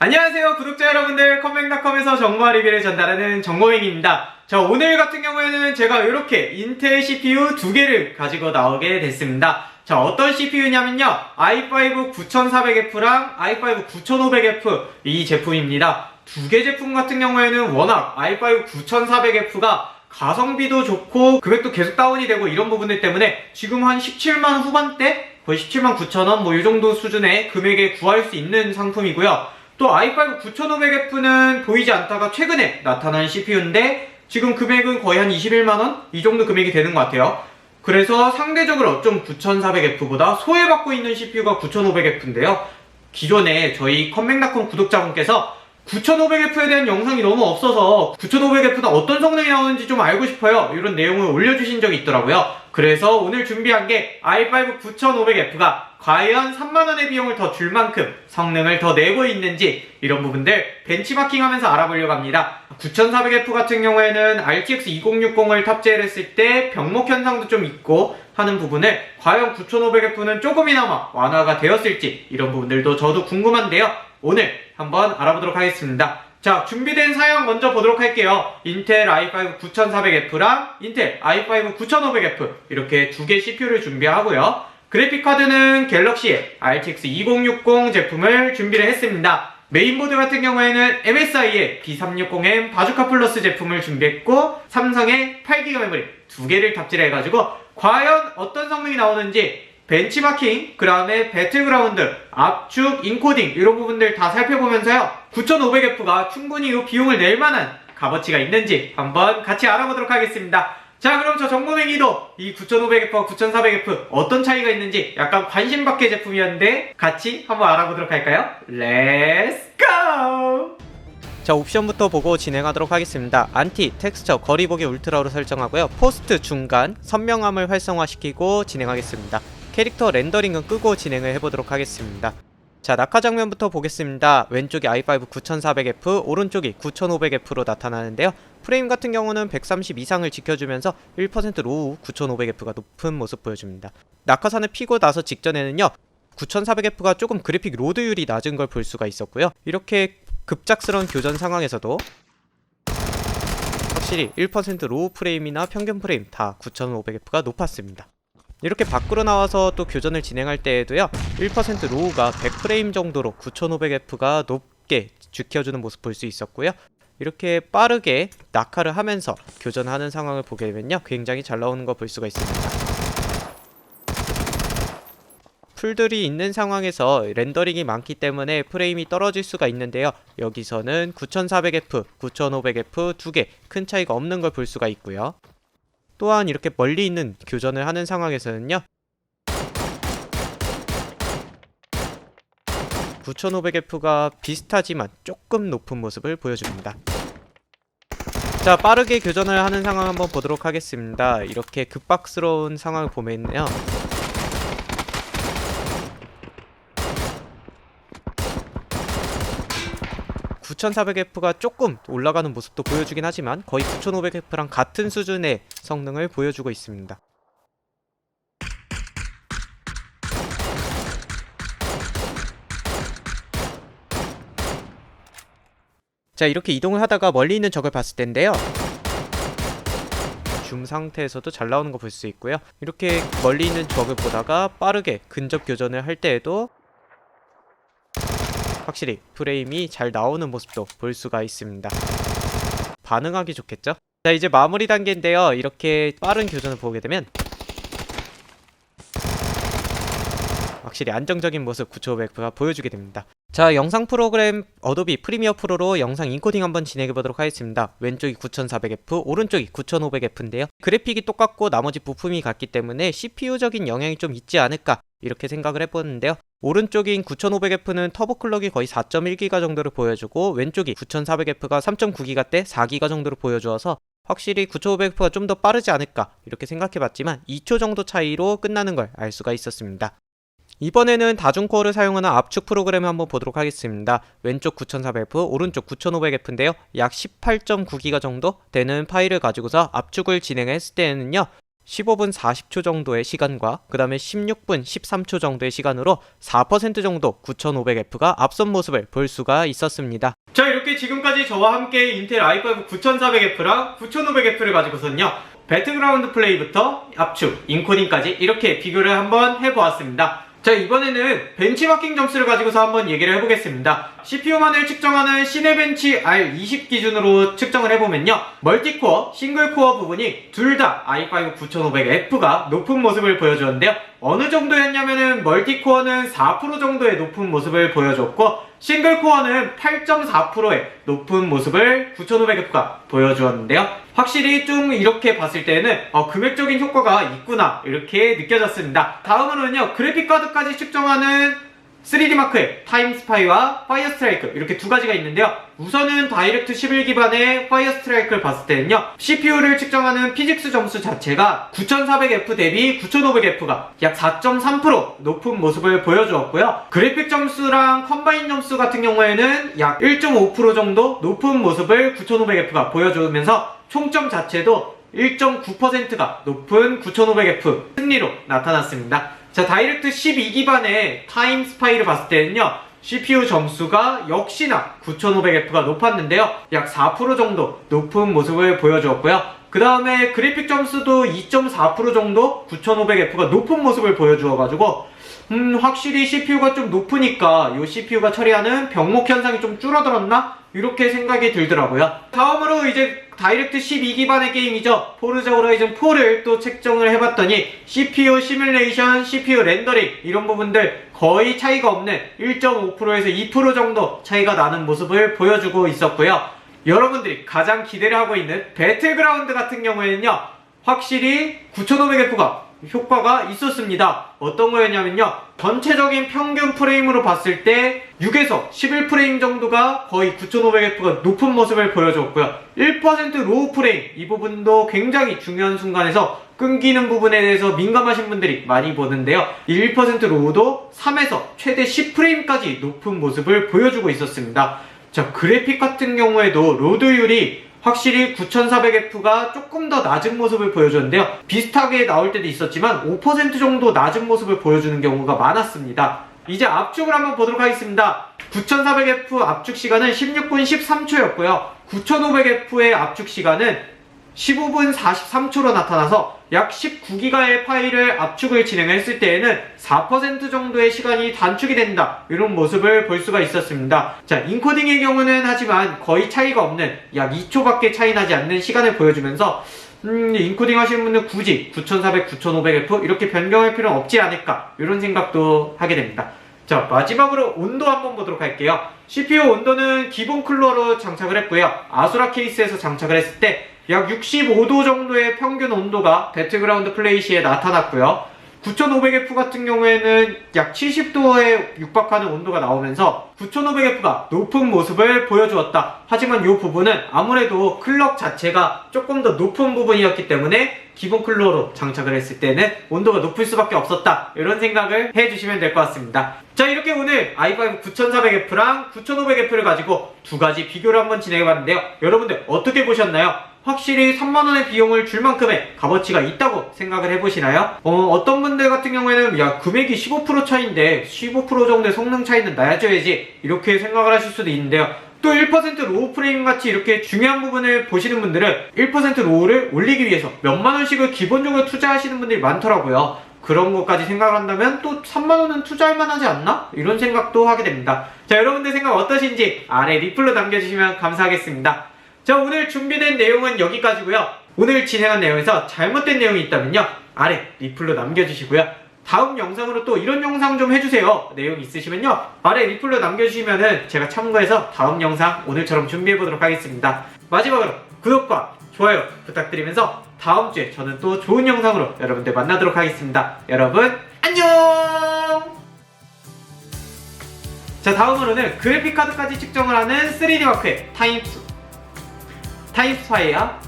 안녕하세요 구독자 여러분들. 컴맹닷컴에서 정보 리뷰를 전달하는 정보행입니다. 자 오늘 같은 경우에는 제가 이렇게 인텔 CPU 두 개를 가지고 나오게 됐습니다. 자 어떤 CPU냐면요. i5 9400F랑 i5 9500F 이 제품입니다. 두 개 제품 같은 경우에는 워낙 i5 9400F가 가성비도 좋고 금액도 계속 다운이 되고 이런 부분들 때문에 지금 한 17만 후반대? 거의 17만 9천원? 뭐 이 정도 수준의 금액에 구할 수 있는 상품이고요 또 i5 9500F는 보이지 않다가 최근에 나타난 CPU인데 지금 금액은 거의 한 21만원? 이 정도 금액이 되는 것 같아요. 그래서 상대적으로 좀 9400F보다 소외받고 있는 CPU가 9500F인데요. 기존에 저희 컴맹닷컴 구독자분께서 9500F에 대한 영상이 너무 없어서 9500F는 어떤 성능이 나오는지 좀 알고 싶어요. 이런 내용을 올려주신 적이 있더라고요. 그래서 오늘 준비한 게 i5 9500F가 과연 3만원의 비용을 더 줄 만큼 성능을 더 내고 있는지 이런 부분들 벤치마킹 하면서 알아보려고 합니다. 9400F 같은 경우에는 RTX 2060을 탑재를 했을 때 병목 현상도 좀 있고 하는 부분을 과연 9500F는 조금이나마 완화가 되었을지 이런 부분들도 저도 궁금한데요. 오늘 한번 알아보도록 하겠습니다. 자, 준비된 사양 먼저 보도록 할게요. 인텔 i5 9400F랑 인텔 i5 9500F 이렇게 두 개 CPU를 준비하고요. 그래픽 카드는 갤럭시의 RTX 2060 제품을 준비를 했습니다. 메인보드 같은 경우에는 MSI의 B360M 바주카 플러스 제품을 준비했고 삼성의 8기가 메모리 두 개를 탑재를 해가지고 과연 어떤 성능이 나오는지 벤치마킹, 그 다음에 배틀그라운드, 압축, 인코딩 이런 부분들 다 살펴보면서요 9500F가 충분히 이 비용을 낼 만한 값어치가 있는지 한번 같이 알아보도록 하겠습니다 자 그럼 저 정보맹이도 이 9500F와 9400F 어떤 차이가 있는지 약간 관심 받게 제품이었는데 같이 한번 알아보도록 할까요? 렛츠 고! 자 옵션부터 보고 진행하도록 하겠습니다 안티, 텍스처, 거리보기 울트라로 설정하고요 포스트 중간, 선명함을 활성화시키고 진행하겠습니다 캐릭터 렌더링은 끄고 진행을 해보도록 하겠습니다 자 낙하 장면부터 보겠습니다. 왼쪽이 i5 9400F 오른쪽이 9500F로 나타나는데요. 프레임 같은 경우는 130 이상을 지켜주면서 1% 로우 9500F가 높은 모습 보여줍니다. 낙하산을 피고 나서 직전에는요 9400F가 조금 그래픽 로드율이 낮은 걸 볼 수가 있었고요. 이렇게 급작스러운 교전 상황에서도 확실히 1% 로우 프레임이나 평균 프레임 다 9500F가 높았습니다 이렇게 밖으로 나와서 또 교전을 진행할 때에도요 1% 로우가 100프레임 정도로 9500F가 높게 지켜주는 모습 볼 수 있었고요. 이렇게 빠르게 낙하를 하면서 교전하는 상황을 보게 되면요 굉장히 잘 나오는 거 볼 수가 있습니다. 풀들이 있는 상황에서 렌더링이 많기 때문에 프레임이 떨어질 수가 있는데요. 여기서는 9400F, 9500F 두 개 큰 차이가 없는 걸 볼 수가 있고요 또한 이렇게 멀리 있는 교전을 하는 상황에서는요. 9500F가 비슷하지만 조금 높은 모습을 보여줍니다. 자 빠르게 교전을 하는 상황 한번 보도록 하겠습니다. 이렇게 급박스러운 상황을 보면요 9400F가 조금 올라가는 모습도 보여주긴 하지만 거의 9500F랑 같은 수준의 성능을 보여주고 있습니다. 자 이렇게 이동을 하다가 멀리 있는 적을 봤을 텐데요. 줌 상태에서도 잘 나오는 거 볼 수 있고요. 이렇게 멀리 있는 적을 보다가 빠르게 근접 교전을 할 때에도 확실히 프레임이 잘 나오는 모습도 볼 수가 있습니다. 반응하기 좋겠죠? 자 이제 마무리 단계인데요. 이렇게 빠른 교전을 보게 되면 확실히 안정적인 모습 9500F가 보여주게 됩니다. 자 영상 프로그램 어도비 프리미어 프로로 영상 인코딩 한번 진행해 보도록 하겠습니다. 왼쪽이 9400F, 오른쪽이 9500F인데요. 그래픽이 똑같고 나머지 부품이 같기 때문에 CPU적인 영향이 좀 있지 않을까 이렇게 생각을 해보는데요. 오른쪽인 9500F는 터보 클럭이 거의 4.1기가 정도를 보여주고 왼쪽이 9400F가 3.9기가 때 4기가 정도를 보여주어서 확실히 9500F가 좀 더 빠르지 않을까 이렇게 생각해봤지만 2초 정도 차이로 끝나는 걸 알 수가 있었습니다. 이번에는 다중코어를 사용하는 압축 프로그램을 한번 보도록 하겠습니다. 왼쪽 9400F, 오른쪽 9500F인데요. 약 18.9기가 정도 되는 파일을 가지고서 압축을 진행했을 때는요. 15분 40초 정도의 시간과 그 다음에 16분 13초 정도의 시간으로 4% 정도 9500F가 앞선 모습을 볼 수가 있었습니다. 자 이렇게 지금까지 저와 함께 인텔 i5 9400F랑 9500F를 가지고서는요 배틀그라운드 플레이부터 압축, 인코딩까지 이렇게 비교를 한번 해보았습니다 자 이번에는 벤치마킹 점수를 가지고서 한번 얘기를 해보겠습니다. CPU만을 측정하는 시네벤치 R20 기준으로 측정을 해보면요. 멀티코어, 싱글코어 부분이 둘 다 i5 9500F가 높은 모습을 보여주었는데요 어느 정도였냐면은 멀티코어는 4% 정도의 높은 모습을 보여줬고 싱글코어는 8.4%의 높은 모습을 9500F가 보여주었는데요. 확실히 좀 이렇게 봤을 때는 어, 금액적인 효과가 있구나 이렇게 느껴졌습니다. 다음으로는요 그래픽카드까지 측정하는 3D 마크의 타임 스파이와 파이어 스트라이크 이렇게 두 가지가 있는데요. 우선은 다이렉트 11 기반의 파이어 스트라이크를 봤을 때는요. CPU를 측정하는 피직스 점수 자체가 9400F 대비 9500F가 약 4.3% 높은 모습을 보여주었고요. 그래픽 점수랑 컴바인 점수 같은 경우에는 약 1.5% 정도 높은 모습을 9500F가 보여주면서 총점 자체도 1.9%가 높은 9500F 승리로 나타났습니다. 자, 다이렉트 12 기반의 타임 스파이를 봤을 때는요, CPU 점수가 역시나 9500F가 높았는데요, 약 4% 정도 높은 모습을 보여주었고요. 그 다음에 그래픽 점수도 2.4% 정도 9500F가 높은 모습을 보여주어가지고, 음, 확실히 CPU가 좀 높으니까 이 CPU가 처리하는 병목 현상이 좀 줄어들었나? 이렇게 생각이 들더라고요. 다음으로 이제 다이렉트 12 기반의 게임이죠. 포르자 호라이즌 4를 또 책정을 해봤더니 CPU 시뮬레이션, CPU 렌더링 이런 부분들 거의 차이가 없는 1.5%에서 2% 정도 차이가 나는 모습을 보여주고 있었고요. 여러분들이 가장 기대를 하고 있는 배틀그라운드 같은 경우에는요. 확실히 9500F가 효과가 있었습니다. 어떤 거였냐면요. 전체적인 평균 프레임으로 봤을 때 6에서 11프레임 정도가 거의 9500F가 높은 모습을 보여줬고요. 1% 로우 프레임 이 부분도 굉장히 중요한 순간에서 끊기는 부분에 대해서 민감하신 분들이 많이 보는데요. 이1% 로우도 3에서 최대 10프레임까지 높은 모습을 보여주고 있었습니다. 자, 그래픽 같은 경우에도 로드율이 확실히 9400F가 조금 더 낮은 모습을 보여줬는데요. 비슷하게 나올 때도 있었지만 5% 정도 낮은 모습을 보여주는 경우가 많았습니다. 이제 압축을 한번 보도록 하겠습니다. 9400F 압축 시간은 16분 13초였고요. 9500F의 압축 시간은 15분 43초로 나타나서 약 19기가의 파일을 압축을 진행했을 때에는 4% 정도의 시간이 단축이 된다. 이런 모습을 볼 수가 있었습니다. 자, 인코딩의 경우는 하지만 거의 차이가 없는 약 2초밖에 차이 나지 않는 시간을 보여주면서 음, 인코딩 하시는 분은 굳이 9400, 9500F 이렇게 변경할 필요는 없지 않을까 이런 생각도 하게 됩니다. 자 마지막으로 온도 한번 보도록 할게요 CPU 온도는 기본 쿨러로 장착을 했고요 아수라 케이스에서 장착을 했을 때 약 65도 정도의 평균 온도가 배틀그라운드 플레이 시에 나타났고요 9500F 같은 경우에는 약 70도에 육박하는 온도가 나오면서 9500F가 높은 모습을 보여주었다. 하지만 이 부분은 아무래도 클럭 자체가 조금 더 높은 부분이었기 때문에 기본 쿨러로 장착을 했을 때는 온도가 높을 수밖에 없었다. 이런 생각을 해주시면 될 것 같습니다. 자 이렇게 오늘 i5 9400F랑 9500F를 가지고 두 가지 비교를 한번 진행해봤는데요. 여러분들 어떻게 보셨나요? 확실히 3만원의 비용을 줄 만큼의 값어치가 있다고 생각을 해보시나요? 어, 떤 분들 같은 경우에는 야 금액이 15% 차이인데 15% 정도의 성능 차이는 나야줘야지 이렇게 생각을 하실 수도 있는데요 또 1% 로우 프레임 같이 이렇게 중요한 부분을 보시는 분들은 1% 로우를 올리기 위해서 몇만 원씩을 기본적으로 투자하시는 분들이 많더라고요 그런 것까지 생각을 한다면 또 3만원은 투자할 만하지 않나? 이런 생각도 하게 됩니다 자 여러분들 생각 어떠신지 아래 리플로 남겨주시면 감사하겠습니다 자 오늘 준비된 내용은 여기까지고요. 오늘 진행한 내용에서 잘못된 내용이 있다면요 아래 리플로 남겨주시고요. 다음 영상으로 또 이런 영상 좀 해주세요. 내용 있으시면요 아래 리플로 남겨주시면은 제가 참고해서 다음 영상 오늘처럼 준비해보도록 하겠습니다. 마지막으로 구독과 좋아요 부탁드리면서 다음 주에 저는 또 좋은 영상으로 여러분들 만나도록 하겠습니다. 여러분 안녕! 자 다음으로는 그래픽카드까지 측정을 하는 3D 마크의 타임 타임스파이어